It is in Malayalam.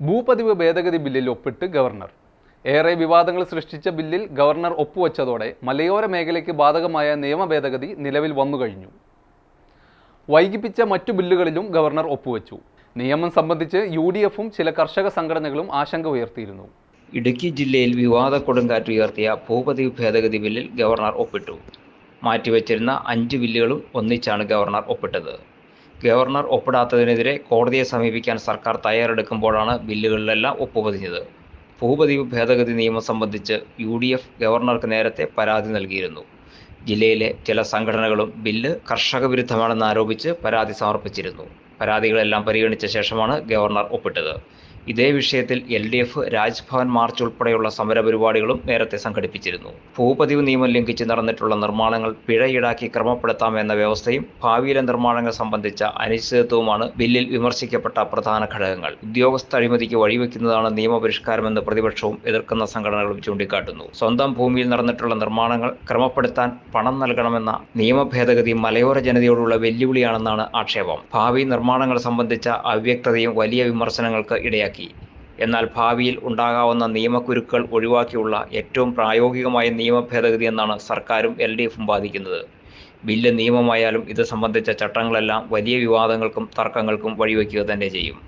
ഭൂപതിവ് ഭേദഗതി ബില്ലിൽ ഒപ്പിട്ട് ഗവർണർ. ഏറെ വിവാദങ്ങൾ സൃഷ്ടിച്ച ബില്ലിൽ ഗവർണർ ഒപ്പുവച്ചതോടെ മലയോര മേഖലയ്ക്ക് ബാധകമായ നിയമ ഭേദഗതി നിലവിൽ വന്നു കഴിഞ്ഞു. വൈകിപ്പിച്ച മറ്റു ബില്ലുകളിലും ഗവർണർ ഒപ്പുവച്ചു. നിയമം സംബന്ധിച്ച് യു ഡി എഫും ചില കർഷക സംഘടനകളും ആശങ്ക ഉയർത്തിയിരുന്നു. ഇടുക്കി ജില്ലയിൽ വിവാദ കൊടുങ്കാറ്റ് ഉയർത്തിയ ഭൂപതി ഭേദഗതി ബില്ലിൽ ഗവർണർ ഒപ്പിട്ടു. മാറ്റിവെച്ചിരുന്ന അഞ്ച് ബില്ലുകളും ഒന്നിച്ചാണ് ഗവർണർ ഒപ്പിട്ടത്. ഗവർണർ ഒപ്പിടാത്തതിനെതിരെ കോടതിയെ സമീപിക്കാൻ സർക്കാർ തയ്യാറെടുക്കുമ്പോഴാണ് ബില്ലുകളിലെല്ലാം ഒപ്പുപതിഞ്ഞത്. ഭൂപതിവ് ഭേദഗതി നിയമം സംബന്ധിച്ച് യു ഡി എഫ് ഗവർണർക്ക് നേരത്തെ പരാതി നൽകിയിരുന്നു. ജില്ലയിലെ ചില സംഘടനകളും ബില്ല് കർഷക വിരുദ്ധമാണെന്ന് ആരോപിച്ച് പരാതി സമർപ്പിച്ചിരുന്നു. പരാതികളെല്ലാം പരിഗണിച്ച ശേഷമാണ് ഗവർണർ ഒപ്പിട്ടത്. ഇതേ വിഷയത്തിൽ L D F Raj Bhavan march ഉൾപ്പെടെയുള്ള സമരപരിപാടികളും നേരത്തെ സംഘടിപ്പിച്ചിരുന്നു. ഭൂപതിവ് നിയമം ലംഘിച്ച് നടന്നിട്ടുള്ള നിർമ്മാണങ്ങൾ പിഴ ഈടാക്കി ക്രമപ്പെടുത്താമെന്ന വ്യവസ്ഥയും ഭാവിയിലെ നിർമ്മാണങ്ങൾ സംബന്ധിച്ച അനിശ്ചിതത്വവുമാണ് ബില്ലിൽ വിമർശിക്കപ്പെട്ട പ്രധാന ഘടകങ്ങൾ. ഉദ്യോഗസ്ഥ അഴിമതിക്ക് വഴിവെക്കുന്നതാണ് നിയമപരിഷ്കാരമെന്ന് പ്രതിപക്ഷവും എതിർക്കുന്ന സംഘടനകളും ചൂണ്ടിക്കാട്ടുന്നു. സ്വന്തം ഭൂമിയിൽ നടന്നിട്ടുള്ള നിർമ്മാണങ്ങൾ ക്രമപ്പെടുത്താൻ പണം നൽകണമെന്ന നിയമ ഭേദഗതി മലയോര ജനതയോടുള്ള വെല്ലുവിളിയാണെന്നാണ് ആക്ഷേപം. ഭാവി നിർമ്മാണങ്ങൾ സംബന്ധിച്ച അവ്യക്തതയും വലിയ വിമർശനങ്ങൾക്ക് ഇടയാക്കി. എന്നാൽ ഭാവിയിൽ ഉണ്ടാകാവുന്ന നിയമക്കുരുക്കൾ ഒഴിവാക്കിയുള്ള ഏറ്റവും പ്രായോഗികമായ നിയമ ഭേദഗതി എന്നാണ് സർക്കാരും എൽ ഡി എഫും വാദിക്കുന്നത്. ബില്ല് നിയമമായാലും ഇത് സംബന്ധിച്ച ചട്ടങ്ങളെല്ലാം വലിയ വിവാദങ്ങൾക്കും തർക്കങ്ങൾക്കും വഴിവെക്കുക തന്നെ ചെയ്യും.